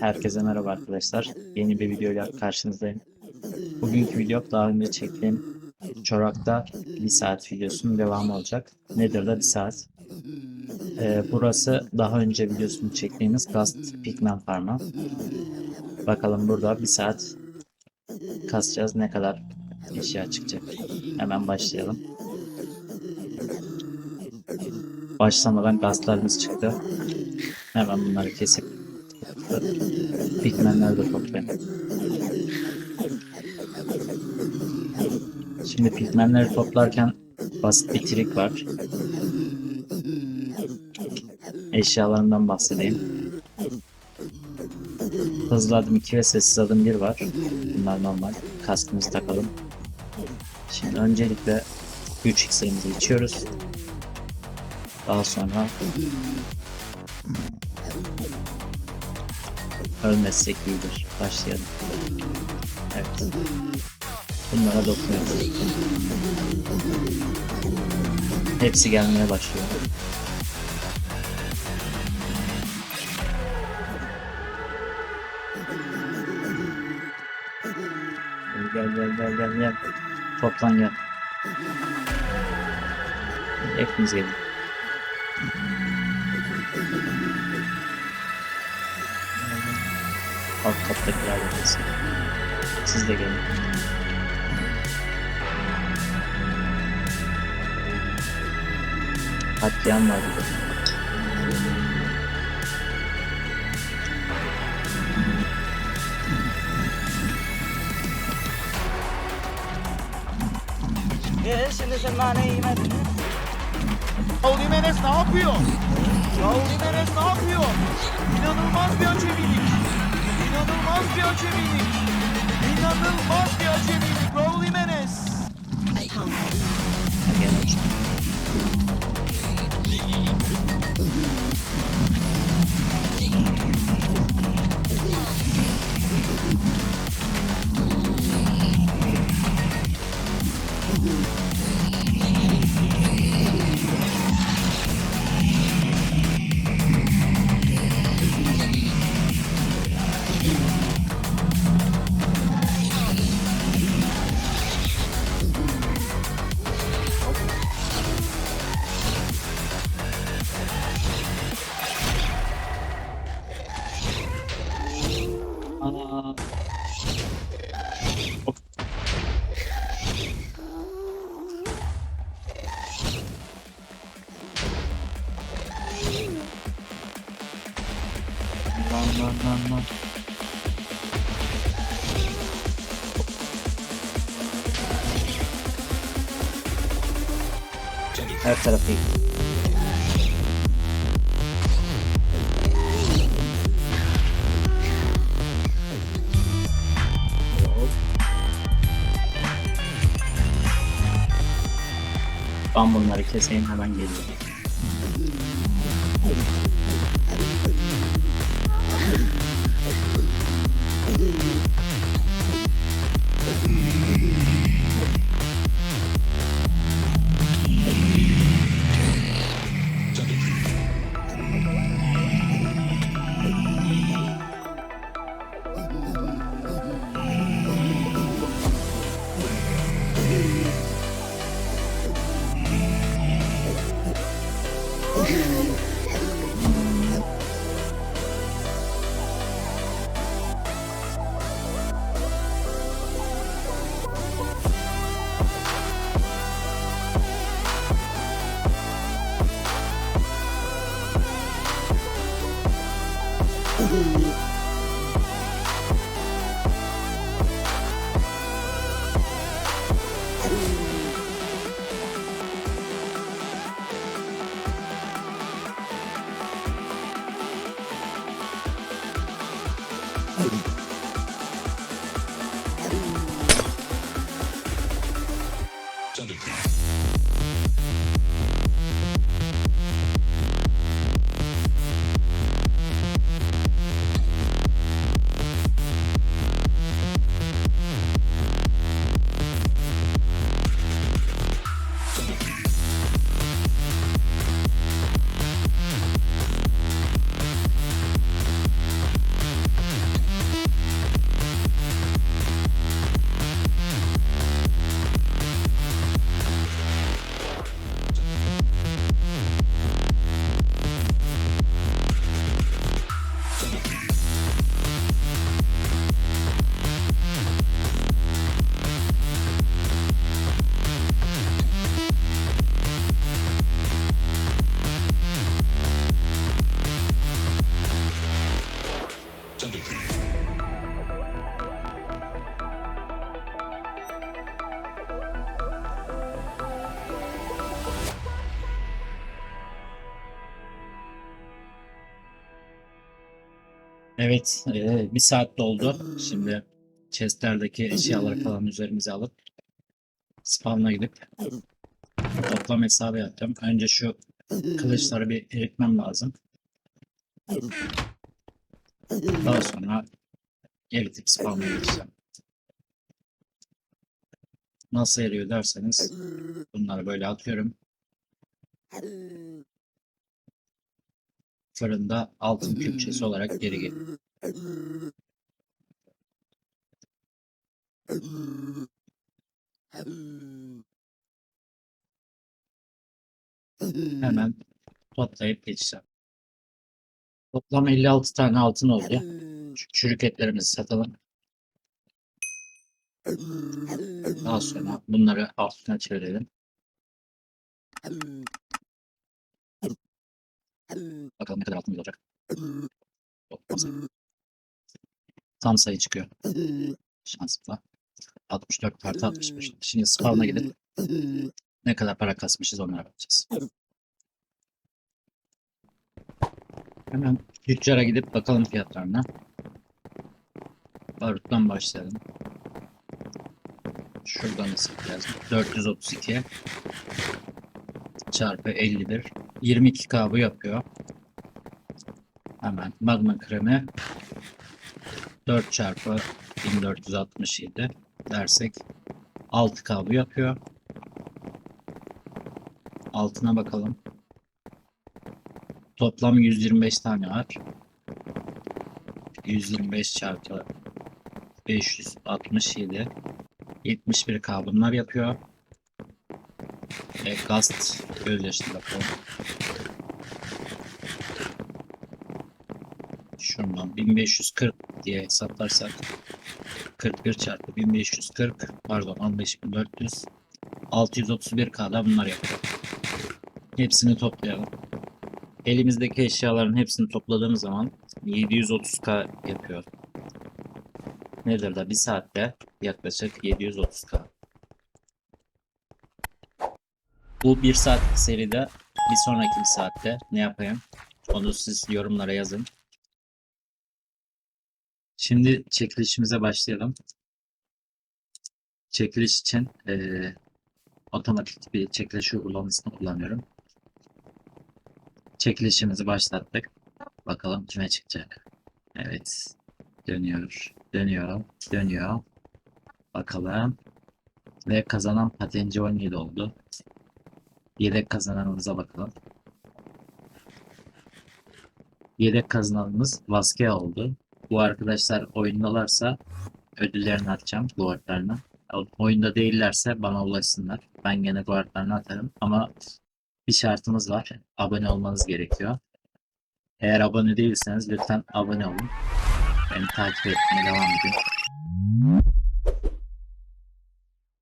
Herkese merhaba arkadaşlar. Yeni bir videoyla karşınızdayım. Bugünkü video daha önce çektiğim Çorak'ta bir saat videosunun devamı olacak. Nedir da bir saat. Ee, burası daha önce videosunu çektiğimiz Gast Pigman Farm'a. Bakalım burada bir saat kasacağız. Ne kadar eşya çıkacak. Hemen başlayalım. Başlamadan gazlarımız çıktı. Hemen bunları kesip Pigmenler de toplayalım. Şimdi pigmenleri toplarken basit bir trik var. Eşyalarından bahsedeyim. Hızlı adım 2 ve sessiz adım 1 var. Bunlar normal. Kaskımızı takalım. Şimdi öncelikle 3 iksirimizi içiyoruz. Daha sonra ölmezsek iyidir. Başlayalım. Evet. Bunlara dokunuyoruz. Hepsi gelmeye başlıyor. Gel gel gel gel gel. Toplan gel. Hepiniz gelin. Alt kattakiler de gelsin. Siz de gelin. Katliam var burada. Şimdi zamanı yemedi. Raul Jimenez ne yapıyor? Raul Jimenez ne yapıyor? İnanılmaz bir acemilik. İnanılmaz bir acemilik. İnanılmaz bir acemilik. Raul Jimenez. Aa. Lan lan. Her tarafı yık. Ben bunları keseyim hemen geliyorum. Evet, e, bir saat doldu. Şimdi chestlerdeki eşyaları falan üzerimize alıp spawn'a gidip toplam hesabı yaptım. Önce şu kılıçları bir eritmem lazım. Daha sonra eritip spawn'a geçeceğim. Nasıl eriyor derseniz bunları böyle atıyorum. Fırında altın külçesi olarak geri geliyor. Hemen toplayıp geçeceğim. Toplam 56 tane altın oldu. Şu satalım. Daha sonra bunları altına çevirelim. Bakalım ne kadar altımız olacak. Tam sayı çıkıyor. Şanslıkla. 64 artı 65. Şimdi spawn'a gidip ne kadar para kasmışız onlara bakacağız. Hemen tüccara gidip bakalım fiyatlarına. Baruttan başlayalım. Şuradan hesaplayacağız. 432 çarpı 51 22k bu yapıyor. Hemen magma kremi 4 çarpı 1467 dersek 6k bu yapıyor. Altına bakalım. Toplam 125 tane var. 125 çarpı 567 71k bunlar yapıyor. Gast gözleşti bakalım. Şuradan 1540 diye hesaplarsak 41 çarpı 1540 pardon 15400 631k'da bunlar yapıyor. Hepsini toplayalım. Elimizdeki eşyaların hepsini topladığımız zaman 730k yapıyor. Nedir da bir saatte yaklaşık 730k. Bu bir saatlik seride bir sonraki bir saatte ne yapayım? Onu siz yorumlara yazın. Şimdi çekilişimize başlayalım. Çekiliş için eee, otomatik bir çekiliş uygulamasını kullanıyorum. Çekilişimizi başlattık. Bakalım kime çıkacak. Evet. Dönüyor. Dönüyor. Dönüyor. Bakalım. Ve kazanan Patenci 17 oldu. Yedek kazananımıza bakalım. Yedek kazananımız Vaske oldu. Bu arkadaşlar oyundalarsa ödüllerini atacağım guardlarına. Oyunda değillerse bana ulaşsınlar. Ben gene guardlarını atarım ama bir şartımız var. Abone olmanız gerekiyor. Eğer abone değilseniz lütfen abone olun. Beni takip etmeye devam edin.